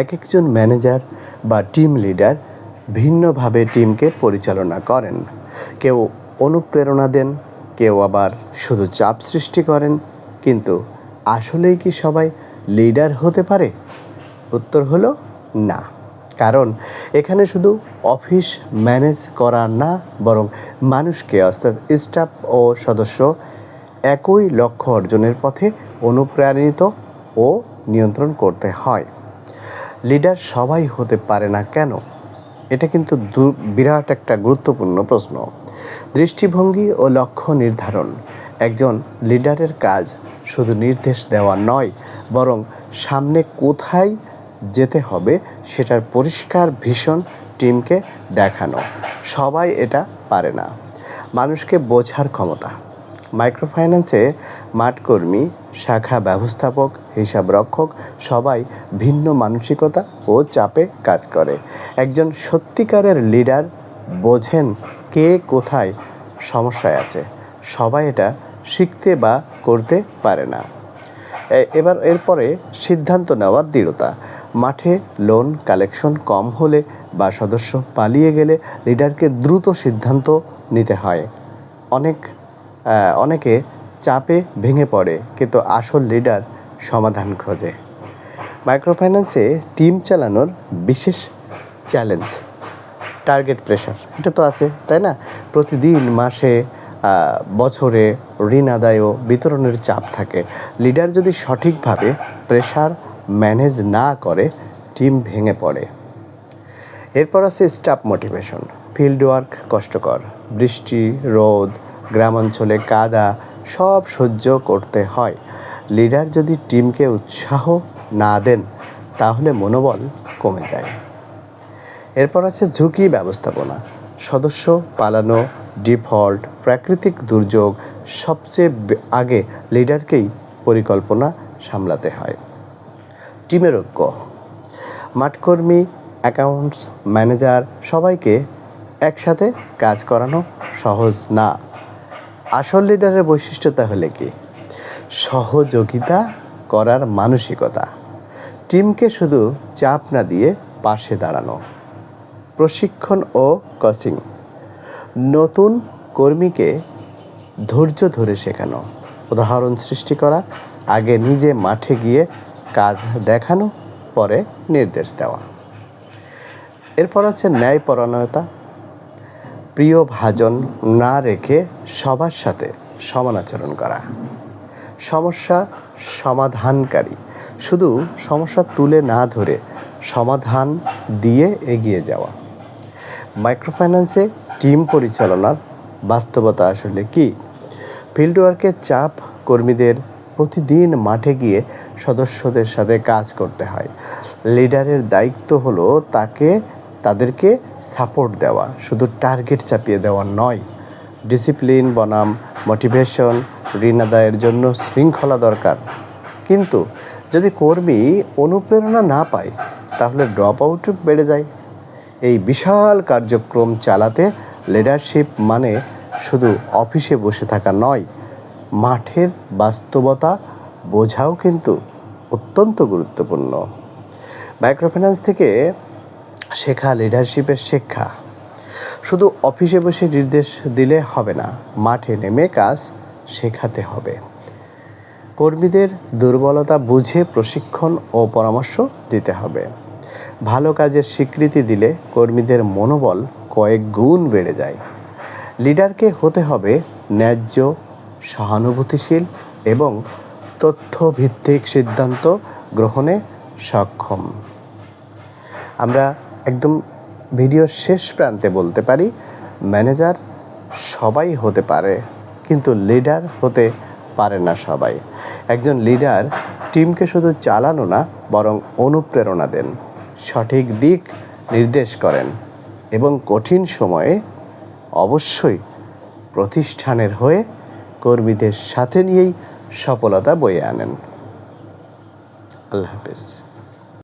এক একজন ম্যানেজার বা টিম লিডার ভিন্নভাবে টিমকে পরিচালনা করেন। কেউ অনুপ্রেরণা দেন, কেউ আবার শুধু চাপ সৃষ্টি করেন। কিন্তু আসলেই কি সবাই লিডার হতে পারে? উত্তর হলো না। কারণ এখানে শুধু অফিস ম্যানেজ করা না, বরং মানুষকে, অর্থাৎ স্টাফ ও সদস্য, একই লক্ষ্য অর্জনের পথে অনুপ্রাণিত ও নিয়ন্ত্রণ করতে হয়। লিডার সবাই হতে পারে না কেন? এটা কিন্তু বিরাট একটা গুরুত্বপূর্ণ প্রশ্ন। দৃষ্টিভঙ্গি ও লক্ষ্য নির্ধারণ। একজন লিডারের কাজ শুধু নির্দেশ দেওয়া নয়, বরং সামনে কোথায় যেতে হবে সেটার পরিষ্কার ভীষণ টিমকে দেখানো। সবাই এটা পারে না। মানুষকে বোঝার ক্ষমতা। মাইক্রোফাইন্যান্সে মাঠকর্মী, শাখা ব্যবস্থাপক, হিসাব রক্ষক সবাই ভিন্ন মানসিকতা ও চাপে কাজ করে। একজন সত্যিকারের লিডার বোঝেন কে কোথায় সমস্যায় আছে। সবাই এটা শিখতে বা করতে পারে না। এবার এরপরে সিদ্ধান্ত নেওয়ার দৃঢ়তা। মাঠে লোন কালেকশন কম হলে বা সদস্য পালিয়ে গেলে লিডারকে দ্রুত সিদ্ধান্ত নিতে হয়। অনেক অনেকে চাপে ভেঙে পড়ে, কিন্তু আসল লিডার সমাধান খোঁজে। মাইক্রোফাইন্যান্সে টিম চালানোর বিশেষ চ্যালেঞ্জ টার্গেট প্রেশার এটা তো আছে, তাই না? প্রতিদিন, মাসে বছরে ঋণ আদায় বিতরণের চাপ থাকে। লিডার যদি সঠিকভাবে প্রেশার ম্যানেজ না করে টিম ভেঙে পড়ে। এরপর আছে স্টাফ মোটিভেশন ফিল্ড ওয়ার্ক কষ্টকর, বৃষ্টি, রোদ গ্রামাঞ্চলে কাদা সব সহ্য করতে হয়। লিডার যদি টিমকে উৎসাহ না দেন, তাহলে মনোবল কমে যায়। এরপর আছে ঝুঁকি ব্যবস্থাপনা। সদস্য পালানো, ডিফল্ট, প্রাকৃতিক দুর্যোগ সবচেয়ে আগে লিডারকেই পরিকল্পনা সামলাতে হয়। টিমের ঐক্য। মাঠকর্মী, অ্যাকাউন্টস ম্যানেজার সবাইকে একসাথে কাজ করানো সহজ না। আসল লিডারের বৈশিষ্ট্য তাহলে কি? সহযোগিতা করার মানসিকতা। টিমকে শুধু চাপ না দিয়ে পাশে দাঁড়ানো। প্রশিক্ষণ ও কোচিং। নতুন কর্মীকে ধৈর্য ধরে শেখানো। উদাহরণ সৃষ্টি করা, আগে নিজে মাঠে গিয়ে কাজ দেখানো, পরে নির্দেশ দেওয়া। এরপর হচ্ছে ন্যায়পরায়ণতা। প্রিয় ভাজন না রেখে সবার সাথে সমান আচরণ করা। সমস্যা সমাধানকারী। শুধু সমস্যা তুলে না ধরে সমাধান দিয়ে এগিয়ে যাওয়া। মাইক্রোফাইন্যান্সে টিম পরিচালনার বাস্তবতা আসলে কি? ফিল্ড ওয়ার্কের চাপ কর্মীদের প্রতিদিন মাঠে গিয়ে সদস্যদের সাথে কাজ করতে হয়। লিডারের দায়িত্ব হলো তাকে তাদেরকে সাপোর্ট দেওয়া, শুধু টার্গেট চাপিয়ে দেওয়া নয়। ডিসিপ্লিন বনাম মোটিভেশন ঋণ আদায়ের জন্য শৃঙ্খলা দরকার। কিন্তু যদি কর্মী অনুপ্রেরণা না পায়, তাহলে ড্রপ আউট বেড়ে যায়। এই বিশাল কার্যক্রম চালাতে লিডারশিপ মানে শুধু অফিসে বসে থাকা নয়, মাঠের বাস্তবতা বোঝাও কিন্তু অত্যন্ত গুরুত্বপূর্ণ। মাইক্রোফিন্যান্স থেকে শেখা লিডারশিপের শিক্ষা। শুধু অফিসে বসে নির্দেশ দিলে হবে না, মাঠে নেমে কাজ শেখাতে হবে। কর্মীদের দুর্বলতা বুঝে প্রশিক্ষণ ও পরামর্শ দিতে হবে। ভালো কাজের স্বীকৃতি দিলে কর্মীদের মনোবল কয়েক গুণ বেড়ে যায়। লিডারকে হতে হবে ন্যায্য, সহানুভূতিশীল এবং তথ্যভিত্তিক সিদ্ধান্ত গ্রহণে সক্ষম। আমরা একদম ভিডিওর শেষ প্রান্তে বলতে পারি, ম্যানেজার সবাই হতে পারে, কিন্তু লিডার হতে পারে না সবাই। একজন লিডার টিমকে শুধু চালানো না, বরং অনুপ্রেরণা দেন, সঠিক দিক নির্দেশ করেন এবং কঠিন সময়ে অবশ্যই প্রতিষ্ঠানের হয়ে কর্মীদের সাথে নিয়েই সফলতা বয়ে আনেন। আল্লাহ হাফেজ।